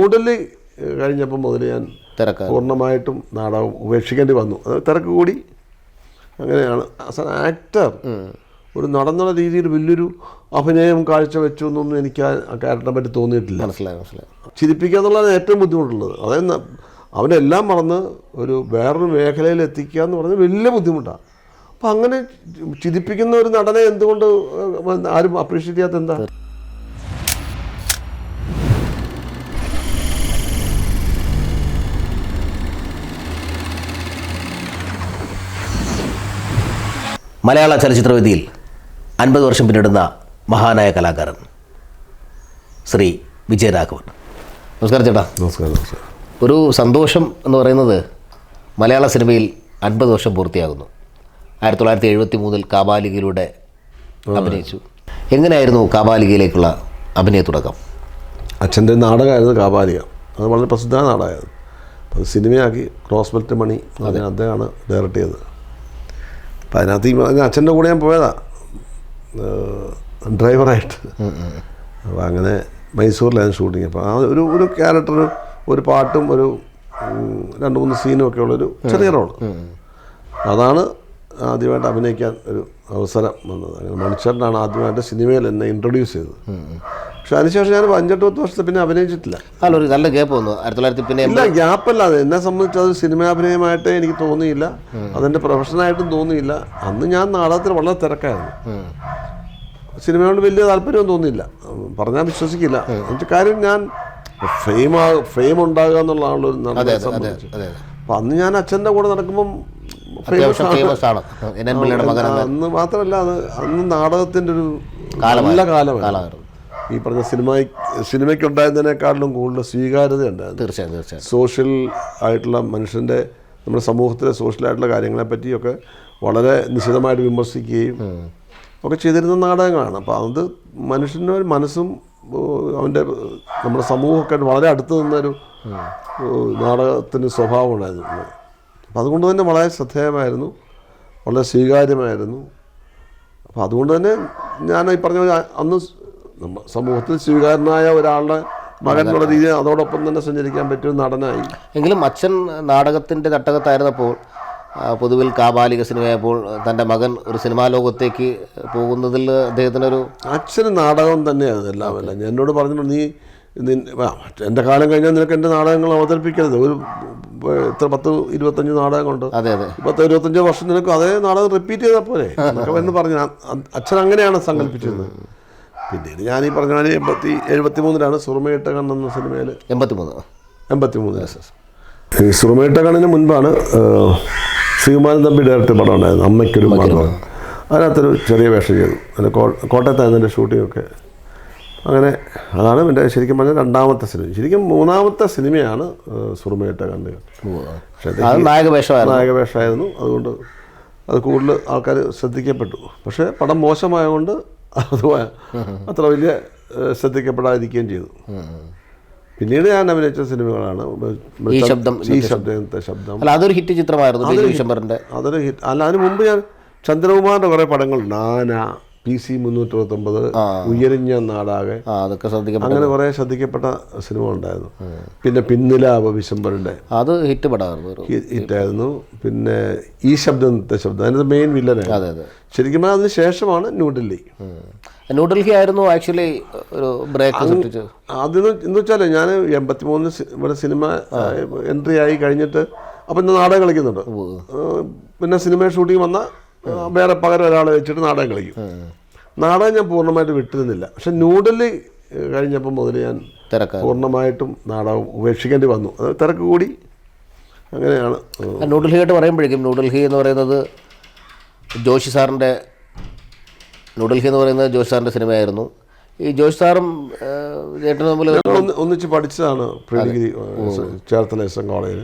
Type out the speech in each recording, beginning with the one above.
ന്യൂഡൽഹി കഴിഞ്ഞപ്പം മുതൽ ഞാൻ തിരക്ക്. പൂർണമായിട്ടും നാടകം ഉപേക്ഷിക്കേണ്ടി വന്നു. അത് തിരക്ക് കൂടി. അങ്ങനെയാണ്. ആസ് ആൻ ആക്ടർ ഒരു നടന്നുള്ള രീതിയിൽ വലിയൊരു അഭിനയം കാഴ്ചവെച്ചു എന്നൊന്നും എനിക്ക് ആ ആ ക്യാരക്ടറിനെ പറ്റി തോന്നിയിട്ടില്ല. മനസ്സിലായി മനസ്സിലായി. ചിരിപ്പിക്കുക എന്നുള്ളതാണ് ഏറ്റവും ബുദ്ധിമുട്ടുള്ളത്. അതായത് അവനെല്ലാം മറന്ന് ഒരു വേറൊരു മേഖലയിൽ എത്തിക്കുക എന്ന് പറഞ്ഞാൽ വലിയ ബുദ്ധിമുട്ടാണ് അപ്പം അങ്ങനെ ചിരിപ്പിക്കുന്ന ഒരു നടനെ എന്തുകൊണ്ട് ആരും അപ്രീഷിയേറ്റ് ചെയ്യാത്ത എന്താ? മലയാള ചലച്ചിത്രവേദിയിൽ അൻപത് വർഷം പിന്നിടുന്ന മഹാനായ കലാകാരൻ ശ്രീ വിജയരാഘവൻ. നമസ്കാരം ചേട്ടാ. നമസ്കാരം നമസ്കാരം. ഒരു സന്തോഷം എന്ന് പറയുന്നത് മലയാള സിനിമയിൽ അൻപത് വർഷം പൂർത്തിയാകുന്നു. ആയിരത്തി തൊള്ളായിരത്തി എഴുപത്തി മൂന്നിൽ കാബാലികയിലൂടെ അഭിനയിച്ചു. എങ്ങനെയായിരുന്നു കാബാലികയിലേക്കുള്ള അഭിനയ തുടക്കം? അച്ഛന്റെ നാടകമായിരുന്നു കാബാലിക. അത് വളരെ പ്രസിദ്ധ നാടകമായിരുന്നു അത് സിനിമയാക്കി ക്രോസ് ബെൽറ്റ് മണി അതിന് അദ്ദേഹമാണ് ഡയറക്റ്റ് ചെയ്തത്. അപ്പം അതിനകത്ത് ഈ അച്ഛന്റെ കൂടെ ഞാൻ പോയതാ. ഡ്രൈവറായിട്ട് അപ്പോൾ അങ്ങനെ മൈസൂരിലായിരുന്നു ഷൂട്ടിങ് അപ്പോൾ ആ ഒരു ഒരു ക്യാരക്ടർ ഒരു പാട്ടും ഒരു രണ്ട് മൂന്ന് സീനും ഒക്കെ ഉള്ളൊരു ചെറിയ റോൾ അതാണ് ആദ്യമായിട്ട് അഭിനയിക്കാൻ ഒരു അവസരം വന്നത്. അങ്ങനെ മണിച്ചേട്ടനാണ് ആദ്യമായിട്ട് സിനിമയിൽ എന്നെ ഇൻട്രൊഡ്യൂസ് ചെയ്തത്. പക്ഷെ അതിനുശേഷം ഞാൻ അഞ്ചെട്ട് പത്ത് വർഷത്തെ പിന്നെ അഭിനയിച്ചിട്ടില്ല. അല്ല ഒരു നല്ല ഗ്യാപ്പ് വന്നു. ആയിരത്തി തൊള്ളായിരത്തി പിന്നെ ഇല്ല ഗ്യാപ്പല്ല അത് എന്നെ സംബന്ധിച്ച് അത് സിനിമാഭിനയമായിട്ടേ എനിക്ക് തോന്നിയില്ല. അതെന്റെ പ്രൊഫഷനായിട്ടും തോന്നിയില്ല. അന്ന് ഞാൻ നാടകത്തിൽ വളരെ തിരക്കായിരുന്നു. സിനിമയോട് വലിയ താല്പര്യം തോന്നിയില്ല. പറഞ്ഞാൽ വിശ്വസിക്കില്ല. എന്നുവെച്ചാൽ കാര്യം ഞാൻ ഫെയിം ആ ഫെയിം ഉണ്ടാകുക എന്നുള്ളതാണല്ലോ ഒരു സംബന്ധിച്ച്. അപ്പം അന്ന് ഞാൻ അച്ഛന്റെ കൂടെ നടക്കുമ്പം. ഫേമസ് ആണ്. അന്ന് മാത്രമല്ല അത് അന്ന് നാടകത്തിന്റെ ഒരു നല്ല കാലമാണ് ഈ പറഞ്ഞ സിനിമ സിനിമയ്ക്ക് ഉണ്ടായിരുന്നതിനേക്കാളിലും കൂടുതൽ സ്വീകാര്യത ഉണ്ടായിരുന്നു തീർച്ചയായും തീർച്ചയായും. സോഷ്യൽ ആയിട്ടുള്ള മനുഷ്യന്റെ നമ്മുടെ സമൂഹത്തിലെ സോഷ്യലായിട്ടുള്ള കാര്യങ്ങളെ പറ്റിയൊക്കെ വളരെ നിശിതമായിട്ട് വിമർശിക്കുകയും ഒക്കെ ചെയ്തിരുന്ന നാടകങ്ങളാണ്. അപ്പോൾ അത് മനുഷ്യന്റെ ഒരു മനസ്സും അവന്റെ അവന്റെ നമ്മുടെ സമൂഹമൊക്കെ വളരെ അടുത്ത് നിന്നൊരു നാടകത്തിന്റെ നാടകത്തിന് സ്വഭാവം ഉണ്ടായിരുന്നു. അപ്പോൾ അതുകൊണ്ട് തന്നെ വളരെ ശ്രദ്ധേയമായിരുന്നു. വളരെ സ്വീകാര്യമായിരുന്നു. അപ്പോൾ അതുകൊണ്ട് തന്നെ ഞാൻ ഈ പറഞ്ഞ അന്ന് സമൂഹത്തിൽ സ്വീകാരനായ ഒരാളുടെ മകൻ എന്നുള്ള രീതിയിൽ അതോടൊപ്പം തന്നെ സഞ്ചരിക്കാൻ പറ്റിയ നടനായി. എങ്കിലും അച്ഛൻ നാടകത്തിന്റെ തട്ടകത്തായിരുന്നപ്പോൾ പൊതുവിൽ കാബാലിക സിനിമയായപ്പോൾ തന്റെ മകൻ ഒരു സിനിമാ ലോകത്തേക്ക് പോകുന്നതിൽ അദ്ദേഹത്തിനൊരു അച്ഛന് നാടകം തന്നെയാണ് എല്ലാം എല്ലാം എന്നോട് പറഞ്ഞിട്ടുണ്ട് നീ എന്റെ കാലം കഴിഞ്ഞാൽ നിനക്ക് എന്റെ നാടകങ്ങൾ അവതരിപ്പിക്കരുത്. ഒരു എത്ര പത്ത് ഇരുപത്തഞ്ച് നാടകങ്ങളുണ്ട്. അതെ അതെ. പത്ത് ഇരുപത്തഞ്ച് വർഷം നിനക്ക് അതേ നാടകം റിപ്പീറ്റ് ചെയ്താൽ പോലെ എന്നൊക്കെ എന്ന് പറഞ്ഞു അച്ഛൻ അങ്ങനെയാണ് സങ്കല്പിച്ചിരുന്നത്. പിന്നീട് ഞാൻ ഈ പറഞ്ഞ പോലെ എൺപത്തി എഴുപത്തി മൂന്നിലാണ് സുറുമയിട്ട കണ്ണെന്ന സിനിമയിൽ എൺപത്തി മൂന്ന് എൺപത്തി മൂന്ന് ഈ സുറുമയിട്ട കണ്ണിന് മുൻപാണ് ശ്രീകുമാരൻ തമ്പി ഡയറക്ടർ പടം ഉണ്ടായിരുന്നു അമ്മയ്ക്കൊരു പടം അതിനകത്തൊരു ചെറിയ വേഷം ചെയ്തു. അതിന് കോ കോട്ടയത്തായിരുന്നു എന്റെ ഷൂട്ടിങ്ങൊക്കെ. അങ്ങനെ അതാണ് എന്റെ ശരിക്കും പറഞ്ഞ രണ്ടാമത്തെ സിനിമ. ശരിക്കും മൂന്നാമത്തെ സിനിമയാണ് സുറുമയിട്ട കണ്ണുകൾ. പക്ഷേ നായകവേഷമായിരുന്നു. അതുകൊണ്ട് അത് കൂടുതൽ ആൾക്കാർ ശ്രദ്ധിക്കപ്പെട്ടു. പക്ഷേ പടം മോശമായതുകൊണ്ട് അത് അത്ര വലിയ ശ്രദ്ധിക്കപ്പെടാതിരിക്കുകയും ചെയ്തു. പിന്നീട് ഞാൻ അഭിനയിച്ച സിനിമകളാണ്. ഈ ശബ്ദം ഈ ശബ്ദത്തെ ശബ്ദം അല്ല അതൊരു ഹിറ്റ് ചിത്രമായിരുന്നു അതൊരു ഹിറ്റ് അല്ല അതിന് മുമ്പ് ഞാൻ ചന്ദ്രകുമാറിന്റെ കുറേ പടങ്ങൾ നാന പി സി മുന്നൂറ്റി അറുപത്തൊമ്പത് ഉയരിഞ്ഞ നാടാകെ. അതൊക്കെ ശ്രദ്ധിക്കപ്പെട്ടു അങ്ങനെ കുറേ ശ്രദ്ധിക്കപ്പെട്ട സിനിമ ഉണ്ടായിരുന്നു. പിന്നെ പിന്നിലാവ് വിശംബറിന്റെ അത് ഹിറ്റ് പടമായിരുന്നു ഹിറ്റായിരുന്നു. പിന്നെ ഈ ശബ്ദം ശബ്ദം അതിന്റെ മെയിൻ വില്ലനെ അതെ അതെ. ശരിക്കും അതിന് ശേഷമാണ് ന്യൂഡൽഹി. ന്യൂഡൽഹി ആയിരുന്നു ആക്ച്വലി ഒരു ബ്രേക്ക് അത് ആദ്യം എന്ന് വെച്ചാൽ ഞാൻ എൺപത്തി മൂന്ന് ഇവിടെ സിനിമ എൻട്രി ആയി കഴിഞ്ഞിട്ട് അപ്പം ഇന്ന് നാടകം കളിക്കുന്നുണ്ട്. പിന്നെ സിനിമ ഷൂട്ടിങ് വന്ന വേറെ പകരം ഒരാളെ വെച്ചിട്ട് നാടകം കളിക്കും. നാടകം ഞാൻ പൂർണമായിട്ട് വിട്ടിരുന്നില്ല. പക്ഷെ ന്യൂഡൽഹി കഴിഞ്ഞപ്പോൾ മുതൽ ഞാൻ പൂർണമായിട്ടും നാടകം ഉപേക്ഷിക്കേണ്ടി വന്നു. അത് തിരക്ക് കൂടി. അങ്ങനെയാണ് ന്യൂഡൽഹിയായിട്ട് പറയുമ്പോഴേക്കും ന്യൂഡൽഹി എന്ന് പറയുന്നത് ജോഷി സാറിന്റെ ന്യൂഡൽഹി എന്ന് പറയുന്നത് ജോഷി സാറിന്റെ സിനിമയായിരുന്നു. ഈ ജോഷി സാറും ചേട്ടനും തമ്മിൽ ഒന്നിച്ച് പഠിച്ചതാണ് പ്രീഡിഗ്രി ചേർത്തല എസ് എൻ കോളേജിൽ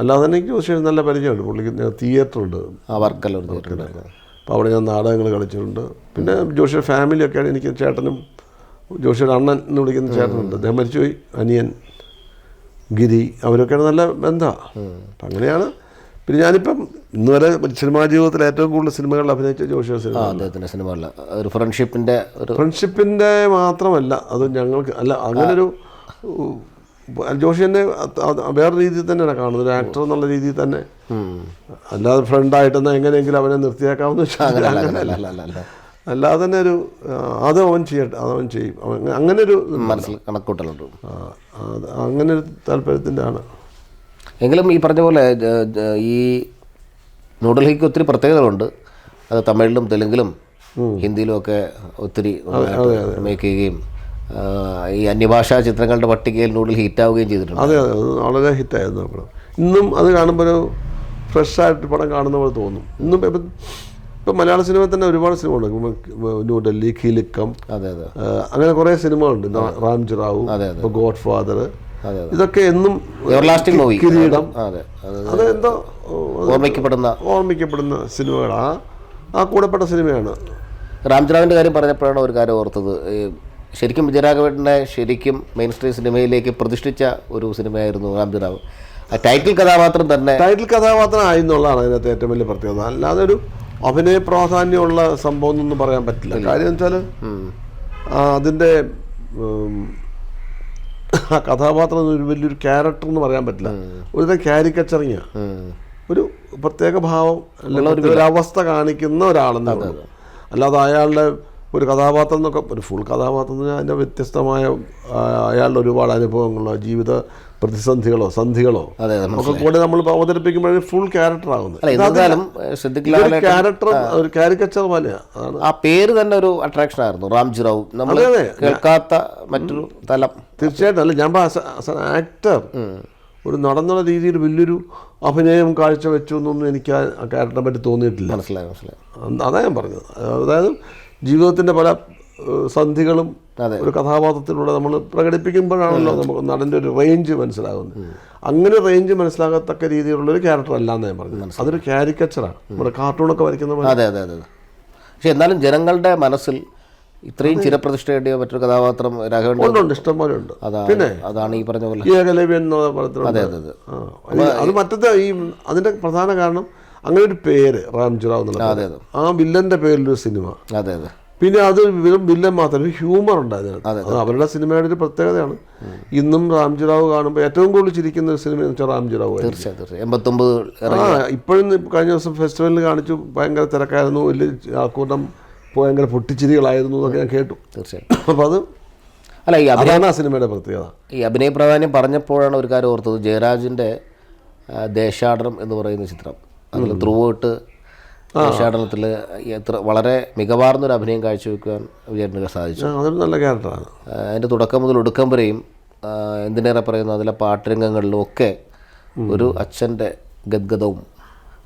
അല്ലാതെ തന്നെ എനിക്ക് പക്ഷേ നല്ല പരിചയമുണ്ട്. പുള്ളിക്ക് തിയേറ്റർ ഉണ്ട് ഒരു അപ്പോൾ അവിടെ ഞാൻ നാടകങ്ങൾ കളിച്ചിട്ടുണ്ട്. പിന്നെ ജോഷിയുടെ ഫാമിലിയൊക്കെയാണ് എനിക്ക് ചേട്ടനും ജോഷിയുടെ അണ്ണൻ എന്ന് വിളിക്കുന്ന ചേട്ടനുണ്ട്. അദ്ദേഹം മരിച്ചുപോയി. അനിയൻ ഗിരി അവരൊക്കെയാണ് നല്ല ബന്ധമാണ് അങ്ങനെയാണ്. പിന്നെ ഞാനിപ്പം ഇന്ന് വരെ സിനിമാ ജീവിതത്തിൽ ഏറ്റവും കൂടുതൽ സിനിമകളിൽ അഭിനയിച്ച ജോഷിയുടെ സിനിമ അദ്ദേഹത്തിന്റെ സിനിമകളിൽ ഒരു ഫ്രണ്ട്ഷിപ്പിന്റെ ഒരു ഫ്രണ്ട്ഷിപ്പിന്റെ മാത്രമല്ല അത് ഞങ്ങൾക്ക് അല്ല അങ്ങനൊരു ജോഷി എന്നെ അത് അത് വേറെ രീതിയിൽ തന്നെയാണ് കാണുന്നത്. ഒരു ആക്ടർ എന്നുള്ള രീതിയിൽ തന്നെ. അല്ലാതെ ഫ്രണ്ടായിട്ടെന്ന് എങ്ങനെയെങ്കിലും അവനെ അങ്ങനെയല്ല അല്ല അല്ലാതെ തന്നെ ഒരു അത് അവൻ ചെയ്യട്ടെ അത് അവൻ ചെയ്യും. അങ്ങനെ ഒരു മനസ്സിൽ കണക്കൂട്ടലുണ്ട്. അങ്ങനെ ഒരു താല്പര്യത്തിന്റെ ആണ് എങ്കിലും ഈ പറഞ്ഞ പോലെ ഈ ന്യൂഡൽഹിക്ക് ഒത്തിരി പ്രത്യേകതകളുണ്ട്. അത് തമിഴിലും തെലുങ്കിലും ഹിന്ദിയിലും ഒക്കെ ഒത്തിരി മേക്ക് ചെയ്യുകയും ഈ അന്യഭാഷാ ചിത്രങ്ങളുടെ പട്ടികയിൽ ന്യൂഡൽഹി ഹിറ്റാവുകയും ചെയ്തിട്ടുണ്ട്. അതെ അതെ. വളരെ ഹിറ്റായിരുന്നു പടം. ഇന്നും അത് കാണുമ്പോൾ ഒരു ഫ്രഷ് ആയിട്ട് പടം കാണുന്ന പോലെ തോന്നും. ഇന്നും ഇപ്പം ഇപ്പം മലയാള സിനിമയിൽ തന്നെ ഒരുപാട് സിനിമ ഉണ്ട് ന്യൂഡൽഹി കിലുക്കം അതെ അതെ. അങ്ങനെ കുറേ സിനിമകളുണ്ട്. റാംജ് റാവു അതെ, ഇപ്പോൾ ഗോഡ് ഫാദർ അതെ ഇതൊക്കെ എന്നും കിരീടം. അതെ എന്തോ ഓർമ്മിക്കപ്പെടുന്ന. ഓർമ്മിക്കപ്പെടുന്ന സിനിമകളാണ് ആ കൂടെപ്പെട്ട സിനിമയാണ്. രാംചരാവിന്റെ കാര്യം പറഞ്ഞപ്പോഴാണ് ഒരു കാര്യം ഓർത്തത്. ശരിക്കും വിജയരാഘവന്റെ ശരിക്കും മെയിൻ സ്ട്രീം സിനിമയിലേക്ക് പ്രതിഷ്ഠിച്ച ഒരു സിനിമയായിരുന്നു രാംചരാവ്. ആ ടൈറ്റിൽ കഥാപാത്രം തന്നെ ടൈറ്റിൽ കഥാപാത്രം എന്നുള്ളതാണ് അതിനകത്ത് ഏറ്റവും വലിയ പ്രത്യേകത. അല്ലാതെ ഒരു അഭിനയ പ്രാധാന്യമുള്ള സംഭവം എന്നൊന്നും പറയാൻ പറ്റില്ല. കാര്യം വെച്ചാൽ. അതിന്റെ ആ കഥാപാത്രം ഒരു വലിയൊരു ക്യാരക്ടർ എന്ന് പറയാൻ പറ്റില്ല. ഒരുതരം ക്യാരിക്കച്ചറിങ്ങ ഉം. ഒരു പ്രത്യേക ഭാവം അല്ലെങ്കിൽ ഒരു അവസ്ഥ കാണിക്കുന്ന ഒരാളെന്ന് പറയുന്നത് അല്ലാതെ അയാളുടെ ഒരു കഥാപാത്രം എന്നൊക്കെ ഒരു ഫുൾ കഥാപാത്രം എന്ന് അതിന്റെ വ്യത്യസ്തമായ അയാളുടെ ഒരുപാട് അനുഭവങ്ങളോ ജീവിത പ്രതിസന്ധികളോ സന്ധികളോ ഒക്കെ കൂടെ നമ്മൾ അവതരിപ്പിക്കുമ്പോഴേ ഫുൾ സിദ്ദിഖ് ക്യാരക്ടർ ഒരു ക്യാരിക്കച്ചർ പോലെയാണ് ആ പേര് തന്നെ ഒരു അട്രാക്ഷൻ ആയിരുന്നു റാംജി റാവു. നമ്മൾ. കേൾക്കാത്ത മറ്റൊരു തലം. തീർച്ചയായിട്ടും. അല്ല ഞാൻ ആക്ടർ ഒരു നടന്നുള്ള രീതിയിൽ വലിയൊരു അഭിനയം കാഴ്ചവെച്ചു എന്നൊന്നും എനിക്ക് ആ ക്യാരക്ടറിനെ പറ്റി തോന്നിയിട്ടില്ല. മനസ്സിലായി മനസ്സിലായി. അതാണ് അതാ ഞാൻ പറഞ്ഞത്. അതായത് ജീവിതത്തിന്റെ പല സന്ധികളും ഒരു കഥാപാത്രത്തിലൂടെ നമ്മൾ പ്രകടിപ്പിക്കുമ്പോഴാണല്ലോ നമുക്ക് നടന്റെ ഒരു റേഞ്ച് മനസ്സിലാകുന്നത്. അങ്ങനെ റേഞ്ച് മനസ്സിലാകത്തക്ക രീതിയിലുള്ള ഒരു ക്യാരക്ടർ അല്ല എന്ന് ഞാൻ പറഞ്ഞു. അതൊരു ക്യാരിക്കച്ചറാണ് നമ്മുടെ കാർട്ടൂണൊക്കെ വരയ്ക്കുന്ന അതെ അതെ അതെ. പക്ഷെ എന്നാലും ജനങ്ങളുടെ മനസ്സിൽ ഇത്രയും ചിരപ്രതിഷ്ഠയുടെയോ മറ്റൊരു കഥാപാത്രം രാഘവൻ ഉണ്ട് ഇഷ്ടം പോലെ ഉണ്ട്. പിന്നെ അതാണ് ഈ പറഞ്ഞ പോലെ. ഏകലവ്യൻ എന്നുള്ള അതെ അതെ അതെ. മറ്റത്തെ ഈ അതിന്റെ പ്രധാന കാരണം അങ്ങനെ ഒരു പേര് റാംചുറാവ് എന്നുള്ള ആ വില്ലന്റെ പേരിലൊരു സിനിമ. അതെ അതെ. പിന്നെ അത് വെറും വില്ലൻ മാത്രം ഒരു ഹ്യൂമർ ഉണ്ടായിരുന്നു അത് അവരുടെ സിനിമയുടെ ഒരു പ്രത്യേകതയാണ്. ഇന്നും റാംജിറാവ് കാണുമ്പോൾ ഏറ്റവും കൂടുതൽ ചിരിക്കുന്ന ഒരു സിനിമ എന്ന് വെച്ചാൽ റാംജിറാവ് എൺപത്തൊമ്പത് ആ ഇപ്പോഴും കഴിഞ്ഞ ദിവസം ഫെസ്റ്റിവലിൽ കാണിച്ചു ഭയങ്കര തിരക്കായിരുന്നു. വലിയ ആൾക്കൂട്ടം ഭയങ്കര പൊട്ടിച്ചിരികളായിരുന്നു എന്നൊക്കെ ഞാൻ കേട്ടു. തീർച്ചയായും. അപ്പോൾ അത് അല്ല ഈ അഭിനയ സിനിമയുടെ പ്രത്യേകത. ഈ അഭിനയ പ്രാധാന്യം പറഞ്ഞപ്പോഴാണ് ഒരു കാര്യം ഓർത്തത്. ജയരാജിന്റെ ദേശാടനം എന്ന് പറയുന്ന ചിത്രം. അതിൽ ത്രൂ ഔട്ട് ദേശാടനത്തിൽ എത്ര വളരെ മികവാർന്നൊരു അഭിനയം കാഴ്ചവെക്കാൻ വിജയന് സാധിച്ചു. അതൊരു നല്ല ക്യാരക്ടറാണ്. അതിന്റെ തുടക്കം മുതൽ ഒടുക്കം വരെയും എന്തിനേറെ പറയുന്ന അതിലെ പാട്ടുരംഗങ്ങളിലും ഒക്കെ ഒരു അച്ഛന്റെ ഗദ്ഗതവും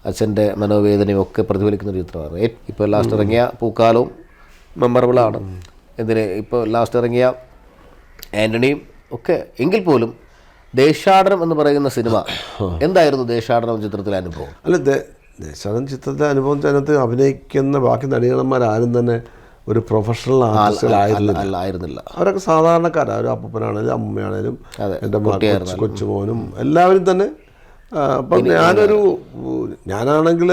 അച്ഛന്റെ മനോവേദനയും ഒക്കെ പ്രതിഫലിക്കുന്ന ഒരു ചിത്രമാണ്. ഇപ്പോൾ ലാസ്റ്റ് ഇറങ്ങിയ പൂക്കാലവും മെമ്മറബിളാണ് എന്തിന് ഇപ്പോൾ ലാസ്റ്റ് ഇറങ്ങിയ ആന്റണിയും ഒക്കെ എങ്കിൽ പോലും ദേശാടനം എന്ന് പറയുന്ന സിനിമ എന്തായിരുന്നു ദേശാടനം ചിത്രത്തിലെ അനുഭവം? അല്ല ദേശാടൻ ചിത്രത്തിലെ അനുഭവം അതിനകത്ത് അഭിനയിക്കുന്ന ബാക്കി നടികളന്മാരാരും തന്നെ ഒരു പ്രൊഫഷണൽ ആയിരുന്നില്ല. അവരൊക്കെ സാധാരണക്കാരാണ് ഒരു അപ്പനാണേലും അമ്മയാണേലും എന്റെ കൊച്ചുമോനും എല്ലാവരും തന്നെ. അപ്പം ഞാനൊരു ഞാനാണെങ്കിൽ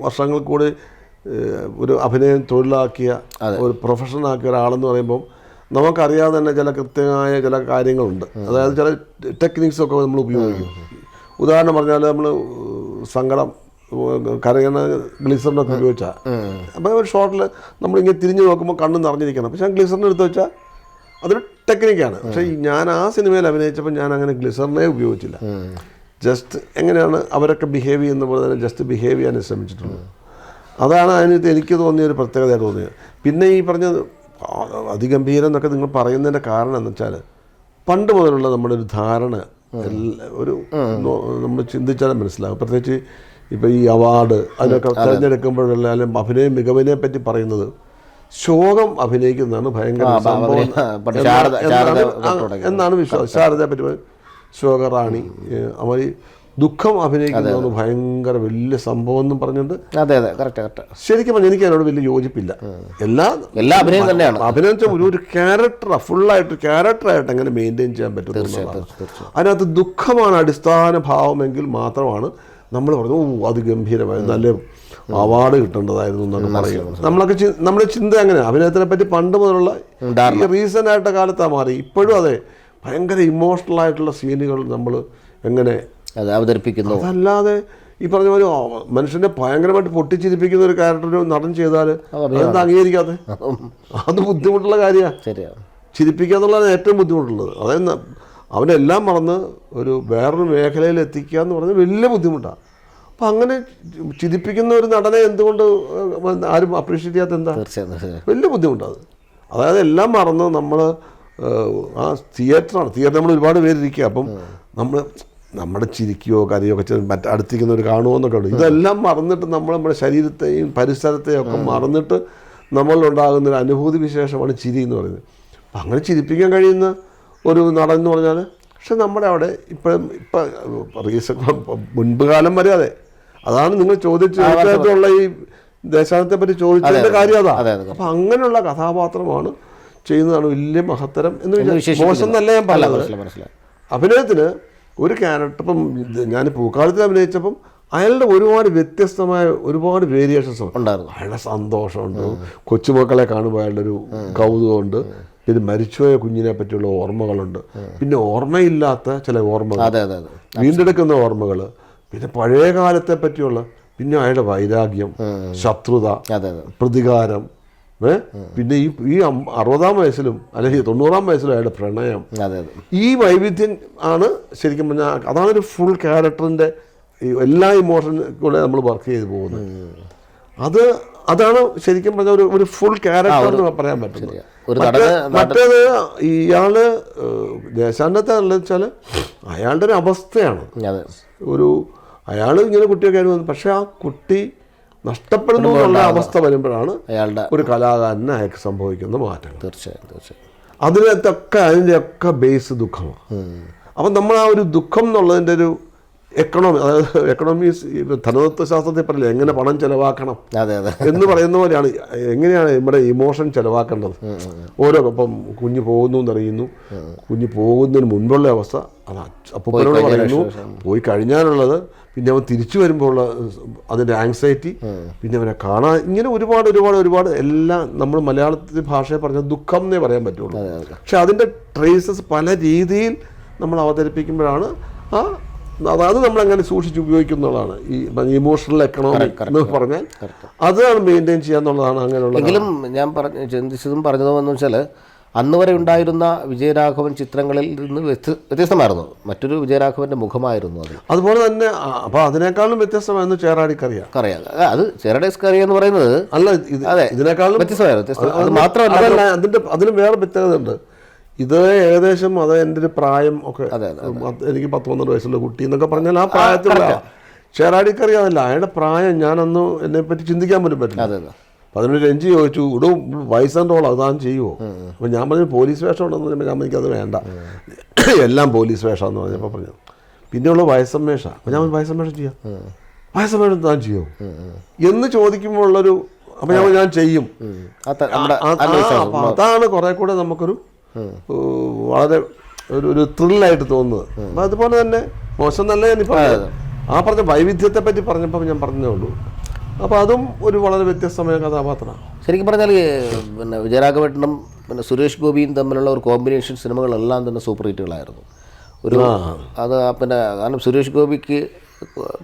വർഷങ്ങൾ കൂടി ഒരു അഭിനയം തൊഴിലാക്കിയ ഒരു പ്രൊഫഷണൽ ആക്കിയ ഒരാളെന്ന് പറയുമ്പം നമുക്കറിയാതെ തന്നെ ചില കൃത്യമായ ചില കാര്യങ്ങളുണ്ട്. അതായത് ചില ടെക്നിക്സൊക്കെ നമ്മൾ ഉപയോഗിക്കും. ഉദാഹരണം പറഞ്ഞാൽ നമ്മൾ സങ്കടം കരയണ ഗ്ലിസറിനൊക്കെ ഉപയോഗിച്ചാൽ അപ്പോൾ ഒരു ഷോട്ടിൽ നമ്മളിങ്ങനെ തിരിഞ്ഞു നോക്കുമ്പോൾ കണ്ണ് നിറഞ്ഞിരിക്കണം. പക്ഷേ ഞാൻ ഗ്ലിസറിന് എടുത്ത് വെച്ചാൽ അതൊരു ടെക്നിക്കാണ് പക്ഷേ ഞാൻ ആ സിനിമയിൽ അഭിനയിച്ചപ്പോൾ ഞാൻ അങ്ങനെ ഗ്ലിസറിനെ ഉപയോഗിച്ചില്ല. ജസ്റ്റ് എങ്ങനെയാണ് അവരൊക്കെ ബിഹേവ് ചെയ്യുന്ന പോലെ തന്നെ ജസ്റ്റ് ബിഹേവ് ചെയ്യാൻ ശ്രമിച്ചിട്ടുള്ളത് അതാണ് അതിനകത്ത് എനിക്ക് തോന്നിയ ഒരു പ്രത്യേകതയായിട്ട് തോന്നിയത്. പിന്നെ ഈ പറഞ്ഞ അതിഗംഭീരം എന്നൊക്കെ നിങ്ങൾ പറയുന്നതിന്റെ കാരണം എന്ന് വെച്ചാൽ പണ്ട് മുതലുള്ള നമ്മുടെ ഒരു ധാരണ എല്ലാ- ഒരു നമ്മൾ ചിന്തിച്ചാലും മനസ്സിലാകും പ്രത്യേകിച്ച് ഇപ്പോൾ ഈ അവാർഡ് അതിനൊക്കെ തിരഞ്ഞെടുക്കുമ്പോഴല്ല അല്ലെങ്കിൽ അഭിനയ മികവിനെ പറ്റി പറയുന്നത് ശോകം അഭിനയിക്കുന്നതാണ് ഭയങ്കര സംഭവം. എന്നാണ് വിശ്വാസം ശാരദയെ പറ്റി. ശോകറാണി അവർ ദുഃഖം അഭിനയിക്കുന്നതാണ് ഭയങ്കര വലിയ സംഭവം എന്നും പറഞ്ഞുകൊണ്ട് അതെ അതെ. കറക്റ്റ് കറക്റ്റ് ശരിക്കും പറഞ്ഞാൽ എനിക്ക് അതിനോട് വലിയ യോജിപ്പില്ല. എല്ലാ എല്ലാ അഭിനയം തന്നെയാണ്. അഭിനയം വെച്ചാൽ ഒരു ക്യാരക്ടർ ഫുള്ളായിട്ട് ക്യാരക്ടറായിട്ട് എങ്ങനെ മെയിന്റെയിൻ ചെയ്യാൻ പറ്റും. അതിനകത്ത് ദുഃഖമാണ് അടിസ്ഥാന ഭാവമെങ്കിൽ മാത്രമാണ് നമ്മൾ പറഞ്ഞു ഓ അത് ഗംഭീരമായി നല്ല അവാർഡ് കിട്ടേണ്ടതായിരുന്നു എന്നൊക്കെ പറയുന്നത്. നമ്മളൊക്കെ നമ്മുടെ ചിന്ത അങ്ങനെ അഭിനയത്തിനെ പറ്റി പണ്ട് മുതലുള്ള റീസെന്റ് ആയിട്ട് കാലത്താണ് മാറി. ഇപ്പോഴും അതെ ഭയങ്കര ഇമോഷണൽ ആയിട്ടുള്ള സീനുകൾ നമ്മൾ എങ്ങനെ അത് അവതരിപ്പിക്കുന്നു. അതല്ലാതെ ഈ പറഞ്ഞ പോലെ മനുഷ്യനെ ഭയങ്കരമായിട്ട് പൊട്ടിച്ചിരിപ്പിക്കുന്ന ഒരു ക്യാരക്ടർ നടൻ ചെയ്താൽ അതെന്താ അംഗീകരിക്കാതെ അത് ബുദ്ധിമുട്ടുള്ള കാര്യമാണ് ശരിയാണ് ചിരിപ്പിക്കുക എന്നുള്ളതാണ് ഏറ്റവും ബുദ്ധിമുട്ടുള്ളത്. അതായത് അവനെല്ലാം മറന്ന് ഒരു വേറൊരു മേഖലയിൽ എത്തിക്കുക എന്ന് പറഞ്ഞാൽ വലിയ ബുദ്ധിമുട്ടാണ്. അപ്പം അങ്ങനെ ചിരിപ്പിക്കുന്ന ഒരു നടനെ എന്തുകൊണ്ട് ആരും അപ്രീഷിയേറ്റ് ചെയ്യാത്ത എന്താ? വലിയ ബുദ്ധിമുട്ടാണ് അതായത് എല്ലാം മറന്ന് നമ്മൾ ആ തിയേറ്ററാണ്. തിയേറ്റർ നമ്മൾ ഒരുപാട് പേരിരിക്കുക. അപ്പം നമ്മൾ നമ്മുടെ ചിരിക്കുകയോ കരയോ ഒക്കെ മറ്റേ അടുത്തിരിക്കുന്നവർ കാണുമോ എന്നൊക്കെ ഉണ്ട് ഇതെല്ലാം മറന്നിട്ട് നമ്മൾ നമ്മുടെ ശരീരത്തെയും പരിസരത്തെയും ഒക്കെ മറന്നിട്ട് നമ്മളിലുണ്ടാകുന്ന ഒരു അനുഭൂതി വിശേഷമാണ് ചിരി എന്ന് പറയുന്നത്. അപ്പം അങ്ങനെ ചിരിപ്പിക്കാൻ കഴിയുന്ന ഒരു നടൻ എന്ന് പറഞ്ഞാൽ പക്ഷെ നമ്മുടെ അവിടെ ഇപ്പോഴും ഇപ്പം റീസൺ മുൻപ് കാലം വരെ അതെ. അതാണ് നിങ്ങൾ ചോദിച്ചുള്ള ഈ ദേശാടനത്തെ പറ്റി ചോദിച്ചതിന്റെ കാര്യം അതാ. അപ്പം. അങ്ങനെയുള്ള കഥാപാത്രമാണ് ചെയ്യുന്നതാണ് വലിയ മഹത്തരം എന്ന് വിചാരിച്ചു. മോശം എന്നല്ല ഞാൻ പറഞ്ഞത്. അഭിനയത്തിന് ഒരു ക്യാരക്ടർ ഇപ്പം ഞാൻ പൂക്കാലത്തിൽ അഭിനയിച്ചപ്പം അയാളുടെ ഒരുപാട് വ്യത്യസ്തമായ ഒരുപാട് വേരിയേഷൻസ് ഉണ്ടായിരുന്നു. അയാളുടെ സന്തോഷമുണ്ട്. കൊച്ചുമക്കളെ കാണുമ്പോൾ അയാളുടെ ഒരു കൗതുകമുണ്ട്. പിന്നെ മരിച്ചുപോയ കുഞ്ഞിനെ പറ്റിയുള്ള ഓർമ്മകളുണ്ട്. പിന്നെ ഓർമ്മയില്ലാത്ത ചില ഓർമ്മകൾ. വീണ്ടെടുക്കുന്ന ഓർമ്മകൾ. പിന്നെ പഴയ കാലത്തെ പറ്റിയുള്ള പിന്നെ അയാളുടെ വൈരാഗ്യം ശത്രുത പ്രതികാരം പിന്നെ ഈ ഈ അറുപതാം വയസ്സിലും അല്ലെങ്കിൽ തൊണ്ണൂറാം വയസ്സിലും അയാളുടെ പ്രണയം. ഈ വൈവിധ്യം ആണ് ശരിക്കും പറഞ്ഞാൽ അതാണ് ഒരു ഫുൾ ക്യാരക്ടറിന്റെ എല്ലാ ഇമോഷനും കൂടെ നമ്മൾ വർക്ക് ചെയ്ത് പോകുന്നത്. അത് അതാണ് ശരിക്കും പറഞ്ഞ ഒരു ഒരു ഫുൾ ക്യാരക്ടർ എന്ന് പറയാൻ പറ്റുന്നത്. മറ്റേത് ഇയാൾ ദേശാന്തത്തെ വെച്ചാൽ അയാളുടെ ഒരു അവസ്ഥയാണ്. ഒരു അയാൾ ഇങ്ങനെ കുട്ടിയൊക്കെ ആയിരുന്നു പക്ഷെ ആ കുട്ടി നഷ്ടപ്പെടുന്നു എന്നുള്ള അവസ്ഥ വരുമ്പോഴാണ് അയാളുടെ ഒരു കലാകാരന് അയാൾക്ക് സംഭവിക്കുന്ന മാറ്റങ്ങൾ. തീർച്ചയായും തീർച്ചയായും. അതിനകത്തൊക്കെ അതിന്റെയൊക്കെ ബേസ് ദുഃഖമാണ്. അപ്പം നമ്മൾ ആ ഒരു ദുഃഖം എന്നുള്ളതിന്റെ ഒരു എക്കണോമി അതായത് എക്കണോമീസ് ധനതത്വശാസ്ത്രത്തിൽ പറയില്ല എങ്ങനെ പണം ചെലവാക്കണം? എന്ന് പറയുന്ന പോലെയാണ് എങ്ങനെയാണ് നമ്മുടെ ഇമോഷൻ ചെലവാക്കേണ്ടത്? ഓരോ ഇപ്പം കുഞ്ഞ് പോകുന്നു എന്നറിയുന്നു കുഞ്ഞ് പോകുന്നതിന് മുൻപുള്ള അവസ്ഥ അത് അപ്പൂപ്പനോട് പറയുന്നു പോയി കഴിഞ്ഞാലുള്ളത് പിന്നെ അവൻ തിരിച്ചു വരുമ്പോൾ ഉള്ള അതിന്റെ ആങ്സൈറ്റി പിന്നെ അവനെ കാണാൻ ഇങ്ങനെ ഒരുപാട് ഒരുപാട് ഒരുപാട് എല്ലാം നമ്മൾ മലയാളത്തിൽ ഭാഷയെ പറഞ്ഞാൽ ദുഃഖം എന്നേ പറയാൻ പറ്റുള്ളൂ. പക്ഷെ അതിന്റെ ട്രേസസ് പല രീതിയിൽ നമ്മൾ അവതരിപ്പിക്കുമ്പോഴാണ് ആ അതായത് നമ്മൾ അങ്ങനെ സൂക്ഷിച്ച് ഉപയോഗിക്കുന്നതാണ്. ഈ ഇമോഷണൽ എക്കണോമി എന്ന് പറഞ്ഞാൽ അതാണ് മെയിന്റെയിൻ ചെയ്യാന്നുള്ളതാണ് അങ്ങനെയുള്ള എങ്കിലും ഞാൻ പറഞ്ഞ ചിന്തിച്ചതും പറഞ്ഞതും എന്ന് വെച്ചാൽ അന്ന് വരെ ഉണ്ടായിരുന്ന വിജയരാഘവൻ ചിത്രങ്ങളിൽ നിന്ന് വ്യത്യ- വ്യത്യസ്തമായിരുന്നു. മറ്റൊരു വിജയരാഘവന്റെ മുഖമായിരുന്നു അത്. അതുപോലെ തന്നെ അപ്പോൾ അതിനേക്കാളും വ്യത്യസ്തമായിരുന്നു ചേറാടി കറിയ. കറിയ അത് ചേറാടി കറിയ എന്ന് പറയുന്നത് അല്ല അതെ. ഇതിനേക്കാളും വ്യത്യസ്തമായിരുന്നു വ്യത്യസ്തം. അത് അത് മാത്രമല്ല അതിന്റെ അതിന് വേറെ പ്രത്യേകത ഉണ്ട് ഇത് ഏകദേശം അത് എന്റെ ഒരു പ്രായം ഒക്കെ. എനിക്ക് പത്ത് പന്ത്രണ്ട് വയസ്സുള്ള കുട്ടി എന്നൊക്കെ പറഞ്ഞാൽ ആ പ്രായത്തിലുള്ള ചേറാടിക്കറിയാതല്ല അയാളുടെ പ്രായം ഞാനന്ന് എന്നെ പറ്റി ചിന്തിക്കാൻ പോലും പറ്റില്ല. അതിനൊരു രഞ്ജി ചോദിച്ചു ഇവിടെ വയസ്സാന്റെ റോൾ അതാൻ ചെയ്യുമോ അപ്പം ഞാൻ പറഞ്ഞു പോലീസ് വേഷം ഉണ്ടെന്ന് പറഞ്ഞപ്പോൾ ഞാൻ എനിക്കത് വേണ്ട. എല്ലാം പോലീസ് വേഷം എന്ന് പറഞ്ഞപ്പോൾ പറഞ്ഞു പിന്നെയുള്ള വേഷം അപ്പം ഞാൻ വയസ്സമ്മേഷം ചെയ്യാം. വയസ്സം വേഷം താൻ ചെയ്യുമോ എന്ന് ചോദിക്കുമ്പോൾ ഉള്ളൊരു അപ്പം ഞാൻ ഞാൻ ചെയ്യും. അതാണ് കുറെ കൂടെ നമുക്കൊരു വളരെ ഒരു ഒരു ത്രില്ലായിട്ട് തോന്നുന്നത്. അപ്പം അതുപോലെ തന്നെ മോശം നല്ല ഞാൻ ഇപ്പം ആ പറഞ്ഞ വൈവിധ്യത്തെ പറ്റി പറഞ്ഞപ്പോൾ ഞാൻ പറഞ്ഞേ ഉള്ളൂ. അപ്പോൾ അതും ഒരു വളരെ വ്യത്യസ്തമായ കഥാപാത്രമാണ്. ശരിക്കും പറഞ്ഞാൽ പിന്നെ വിജയരാഘവേട്ടനും പിന്നെ സുരേഷ് ഗോപിയും തമ്മിലുള്ള ഒരു കോമ്പിനേഷൻ സിനിമകളെല്ലാം തന്നെ സൂപ്പർ ഹിറ്റുകളായിരുന്നു ഒരു അത് പിന്നെ കാരണം സുരേഷ് ഗോപിക്ക്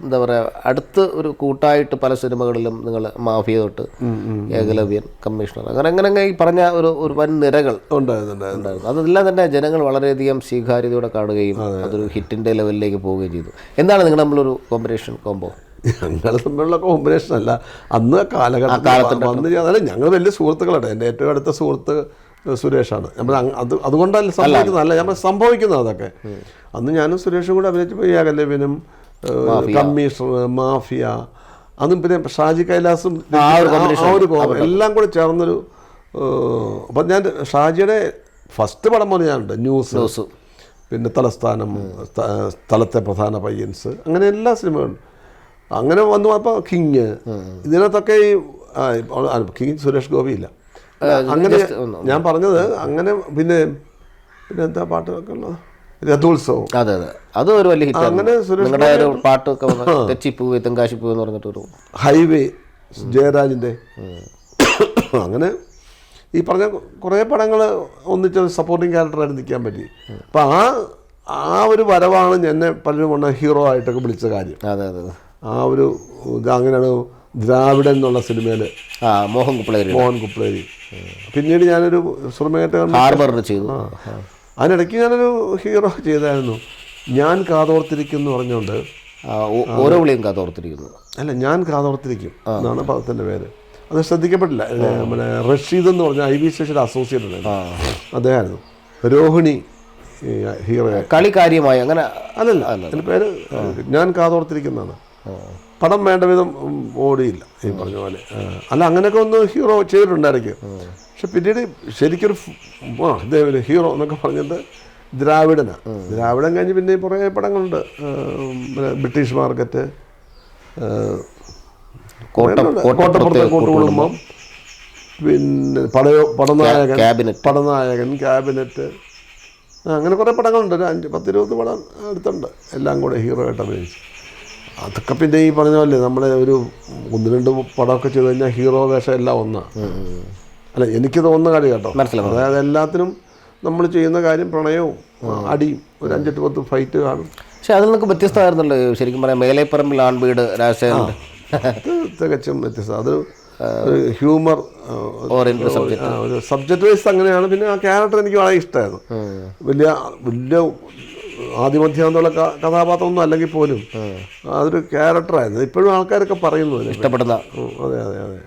എന്താ പറയുക അടുത്ത് ഒരു കൂട്ടായിട്ട് പല സിനിമകളിലും നിങ്ങൾ മാഫിയ തൊട്ട് ഏകലവ്യൻ കമ്മീഷണർ അങ്ങനെ അങ്ങനെ ഈ പറഞ്ഞ ഒരു ഒരു വൻ നിരകൾ ഉണ്ടായിരുന്നുണ്ടായിരുന്നു ഉണ്ടായിരുന്നു. അതെല്ലാം തന്നെ ജനങ്ങൾ വളരെയധികം സ്വീകാര്യതയോടെ കാണുകയും അതൊരു ഹിറ്റിന്റെ ലെവലിലേക്ക് പോവുകയും ചെയ്തു. എന്താണ് നിങ്ങൾ നമ്മളൊരു കോമ്പറേഷൻ കോംബോ? ഞങ്ങൾ തമ്മിലുള്ള കോമ്പിനേഷൻ അല്ല. അന്ന് കാലഘട്ടത്തിൽ വന്ന് ഞങ്ങൾ വലിയ സുഹൃത്തുക്കളാണ്. എന്റെ ഏറ്റവും അടുത്ത സുഹൃത്ത് സുരേഷാണ്. നമ്മൾ അത് അതുകൊണ്ടല്ല സംഭവിക്കുന്നത് അല്ല നമ്മൾ സംഭവിക്കുന്നത് അതൊക്കെ അന്ന് ഞാനും സുരേഷും കൂടെ അഭിനയിച്ചപ്പോൾ ഈ അകലവ്യനും കമ്മീഷണർ മാഫിയ. അതും പിന്നെ ഷാജി കൈലാസും ആ ഒരു എല്ലാം കൂടെ ചേർന്നൊരു അപ്പം ഞാൻ ഷാജിയുടെ ഫസ്റ്റ് പടം പോലെ ഞാനുണ്ട്. ന്യൂസ്. ന്യൂസ്. പിന്നെ തലസ്ഥാനം സ്ഥ- സ്ഥലത്തെ പ്രധാന പയ്യൻസ്. അങ്ങനെ എല്ലാ സിനിമകളും. അങ്ങനെ വന്നു അപ്പോൾ കിങ്. ഇതിനകത്തൊക്കെ ഈ കിങ് സുരേഷ് ഗോപി ഇല്ല. അങ്ങനെ ഞാൻ പറഞ്ഞത് അങ്ങനെ പിന്നെ പിന്നെ എന്താ പാട്ടൊക്കെ ഉള്ളത് രഥോത്സവം അതെ അതെ അത്. ഒരു വലിയ ഹിറ്റ് അങ്ങനെ സുരേഷ് നിങ്ങളുടെ ഒരു പാട്ടൊക്കെ വന്ന് തെച്ചിപ്പൂ തെങ്കാശിപ്പൂ എന്ന് പറഞ്ഞിട്ടൊരു ഹൈവേ ജയരാജിന്റെ. അങ്ങനെ ഈ പറഞ്ഞ കുറേ പടങ്ങൾ ഒന്നിച്ച് സപ്പോർട്ടിങ് ക്യാരക്ടറായിട്ട് നിൽക്കാൻ പറ്റി. അപ്പം ആ ആ ഒരു വരവാണ് എന്നെ പലരും കൊണ്ട് ഹീറോ ആയിട്ടൊക്കെ വിളിച്ച കാര്യം. അതെ അതെ. ആ ഒരു ഇത് അങ്ങനെയാണ് ദ്രാവിഡൻ എന്നുള്ള സിനിമയിൽ ആ മോഹൻ കുപ്ലേരി. മോഹൻ കുപ്ലേരി. പിന്നീട് ഞാനൊരു സുറമേറ്റ ഹാർബറിൽ ചെയ്തു. അതിനിടയ്ക്ക് ഞാനൊരു ഹീറോ ചെയ്തായിരുന്നു. ഞാൻ കാതോർത്തിരിക്കും എന്ന് പറഞ്ഞുകൊണ്ട് ഓരോ വിളിയും കാതോർത്തിരിക്കുന്നു. അല്ല ഞാൻ കാതോർത്തിരിക്കും എന്നാണ് പദത്തിന്റെ പേര്. അത് ശ്രദ്ധിക്കപ്പെട്ടില്ല. നമ്മുടെ റഷീദ് എന്ന് പറഞ്ഞ ഐ ബി സ്റ്റേഷൻ അസോസിയേറ്റ് അദ്ദേഹമായിരുന്നു. രോഹിണി ഹീറോ. കളി കാര്യമായി അങ്ങനെ അല്ലല്ല അതിന്റെ പേര് ഞാൻ കാതോർത്തിരിക്കുന്നതാണ്. പടം വേണ്ട വിധം ഓടിയില്ല ഈ പറഞ്ഞ പോലെ. അല്ല അങ്ങനെയൊക്കെ ഒന്ന് ഹീറോ ചെയ്തിട്ടുണ്ടായിരിക്കും. പക്ഷെ പിന്നീട് ശരിക്കൊരു ഇതേപോലെ ആ ഹീറോ എന്നൊക്കെ പറഞ്ഞിട്ട് ദ്രാവിഡനാണ് ദ്രാവിഡൻ കഴിഞ്ഞ് പിന്നെ കുറേ പടങ്ങളുണ്ട്. പിന്നെ ബ്രിട്ടീഷ് മാർക്കറ്റ്. കോട്ടപ്പുറത്തെ കോട്ടപ്പുറത്തെ കൂട്ടുകുടുംബം. പിന്നെ പടയോ പടനായകൻ ക്യാബിനറ്റ് പടനായകൻ ക്യാബിനറ്റ് അങ്ങനെ കുറേ പടങ്ങളുണ്ട്. ഒരു അഞ്ച് പത്തിരുപത് പടം അടുത്തുണ്ട്. എല്ലാം കൂടെ ഹീറോ ആയിട്ട് അഭിനയിച്ച്. അതൊക്കെ പിന്നെ ഈ പറഞ്ഞ പോലെ നമ്മളെ ഒരു ഒന്ന് രണ്ട് പടമൊക്കെ ചെയ്ത് കഴിഞ്ഞാൽ ഹീറോ വേഷം എല്ലാം ഒന്നാണ് അല്ല എനിക്ക് തോന്നുന്ന കാര്യം കേട്ടോ. മനസ്സിലാവും. അതായത് എല്ലാത്തിനും നമ്മൾ ചെയ്യുന്ന കാര്യം പ്രണയവും അടിയും ഒരു അഞ്ചെട്ട് പത്ത് ഫൈറ്റ് കാണും. പക്ഷെ അതിൽ നിന്നൊക്കെ വ്യത്യസ്തമായിരുന്നല്ലോ ശരിക്കും പറയാം മേലേപ്പറമ്പിൽ ആൺവീട് വീട് അത് തികച്ചും വ്യത്യസ്തം. അത് ഒരു ഹ്യൂമർ ഒരു സബ്ജക്ട് വൈസ് അങ്ങനെയാണ്. പിന്നെ ആ ക്യാരക്ടർ എനിക്ക് വളരെ ഇഷ്ടമായിരുന്നു. വലിയ വലിയ ആദ്യമധ്യാന്തമുള്ള കഥാപാത്രമൊന്നും അല്ലെങ്കിൽ പോലും അതൊരു ക്യാരക്ടറായിരുന്നു ഇപ്പോഴും ആൾക്കാരൊക്കെ പറയുന്നു. ഇഷ്ടപ്പെടുന്ന അതെ അതെ അതെ.